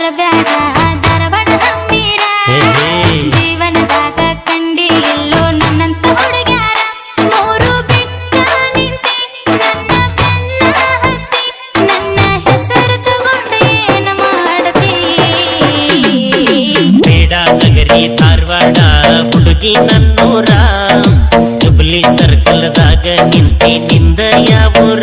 ಧಾರವಾಡ. ಜೀವನದಾಗ ಕಂಡಿ ಎಲ್ಲೋ ನನ್ನಂತ ಹುಡುಗ್ಯಾರ. ಮೂರು ಬಿಟ್ಟ ನಿಂತಿ ನನ್ನ ಬೆನ್ನ ಹತ್ತಿ ನನ್ನ ಹೆಸರು ತಗೊಂಡು ಏನ ಮಾಡತಿ? ಬೇಡ ನಗರಿ ಧಾರವಾಡ ಹುಡುಗಿ ನನ್ನೂರ. ಜುಬ್ಲಿ ಸರ್ಕಲ್ದಾಗ ನಿಂತಿ ನಿಂದ ಯಾವೂರ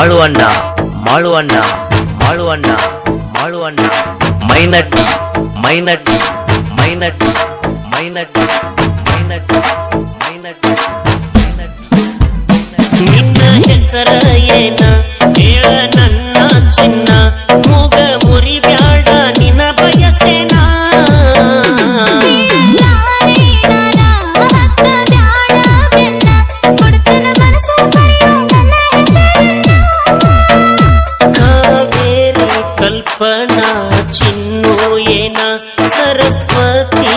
ಮಾಳು ಅಣ್ಣ ಮಾಳು ಅಣ್ಣ ಮಾಳು ಅಣ್ಣ ಮಾಳು ಅಣ್ಣ ಮೈನಟಿ ಮೈನಟಿ ಮೈನಟಿ ಮೈನಟಿ ಮೈನಟಿ ಮೈನಟಿ ಮೈನಟಿ ನಿಮ್ಮ ಚಿನ್ನ. ಸರಸ್ವತಿ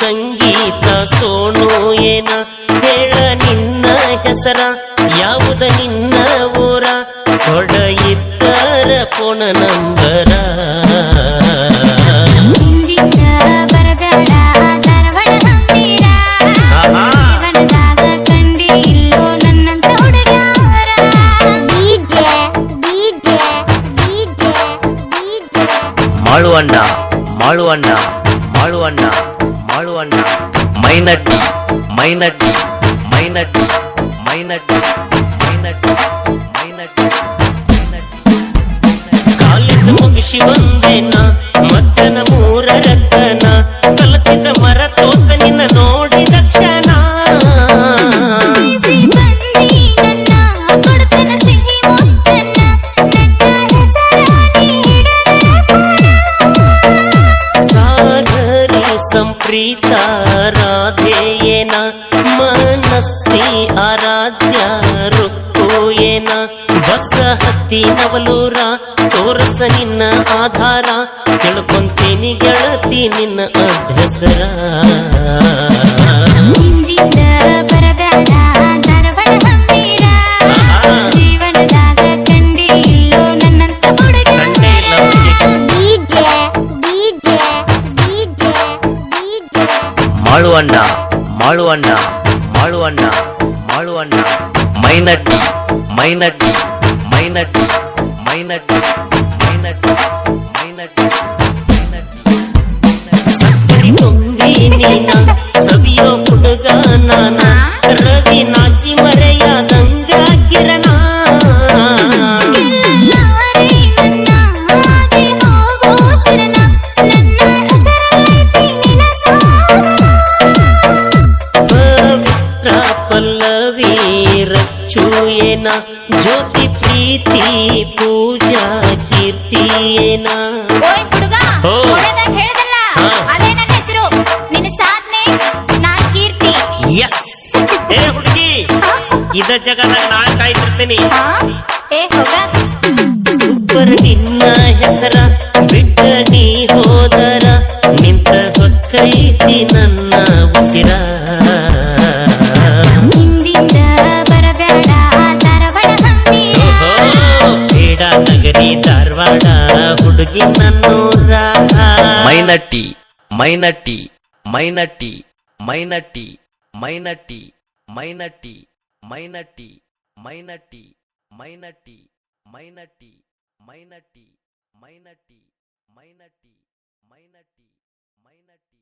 ಸಂಗೀತ ಸೋಣೋ ಏನ? ಹೇಳ ನಿನ್ನ ಹೆಸರ ಯಾವುದ ನಿನ್ನ ಊರ? ಕೊಡಯಿತ್ತರ ಪೋಣ ನಂಬರ ಮಾಳುವಣ್ಣ மாழுவண்ணா மாழுவண்ணா மாழுவண்ணா மைனட்டி மைனட்டி மைனட்டி மைனட்டி மைனட்டி மைனட்டி காலேஜ் முகிஷி வந்தேனா? ಪ್ರೀತಾರಾಧೇಯೇನ ಮನಸ್ವಿ ಆರಾಧ್ಯ ರುಕ್ಕೋಯೇನ ಬಸಹತ್ತಿ ನವಲೂರ ತೋರಸ ನಿನ್ನ ಆಧಾರ ತಿಳ್ಕೊಂತೀನಿ ಗೆಳತಿ ನಿನ್ನ ಅಭ್ಯಸರ. ಮಾಳುವಣ್ಣ ಮಾಳುವಣ್ಣ ಮಾಳುವಣ್ಣ ಮಾಳುವಣ್ಣ. ಮೈನಟ್ಟಿ ಮೈನಟ್ಟಿ ಮೈನಟ್ಟಿ ಮೈನಟ್ಟಿ ಮೈನಟ್ಟಿ ಮೈನಟ್ಟಿ ಸಕ್ಕರೆ ತುಂಬಿ ನೀನ ಸವಿಯೋ ಹುಡುಗ ನಾನ ರವಿ ನಾಚಿ ಮರೆಯಾದಂಗ ಕಿರಣ ಎಲ್ಲಾರೇ ನನ್ನ ಹಾಗೆ ಹೋಗೋ ಶರಣ. ಏನ ಜ್ಯೋತಿ ಪ್ರೀತಿ ಪೂಜಾ ಕೀರ್ತಿಯೇನ ಓ ಎಸ್ ಏ ಹುಡುಗಿ ಇದ ಜಗದಾಗ ನಾಳೆ ಕಾಯ್ತಿರ್ತೀನಿ. ಸೂಪರ್ ನಿನ್ನ ಹೆಸರ. ಹುಡುಗಿ ನನ್ನೂರ ಮೈನಟ್ಟಿ ಮೈನಟ್ಟಿ ಮೈನಟ್ಟಿ ಮೈನಟ್ಟಿ ಮೈನಟ್ಟಿ ಮೈನಟ್ಟಿ ಮೈನಟ್ಟಿ ಮೈನಟ್ಟಿ ಮೈನಟ್ಟಿ ಮೈನಟ್ಟಿ ಮೈನಟ್ಟಿ ಮೈನಟ್ಟಿ ಮೈನಟ್ಟಿ ಮೈನಟ್ಟಿ ಮೈನಟ್ಟಿ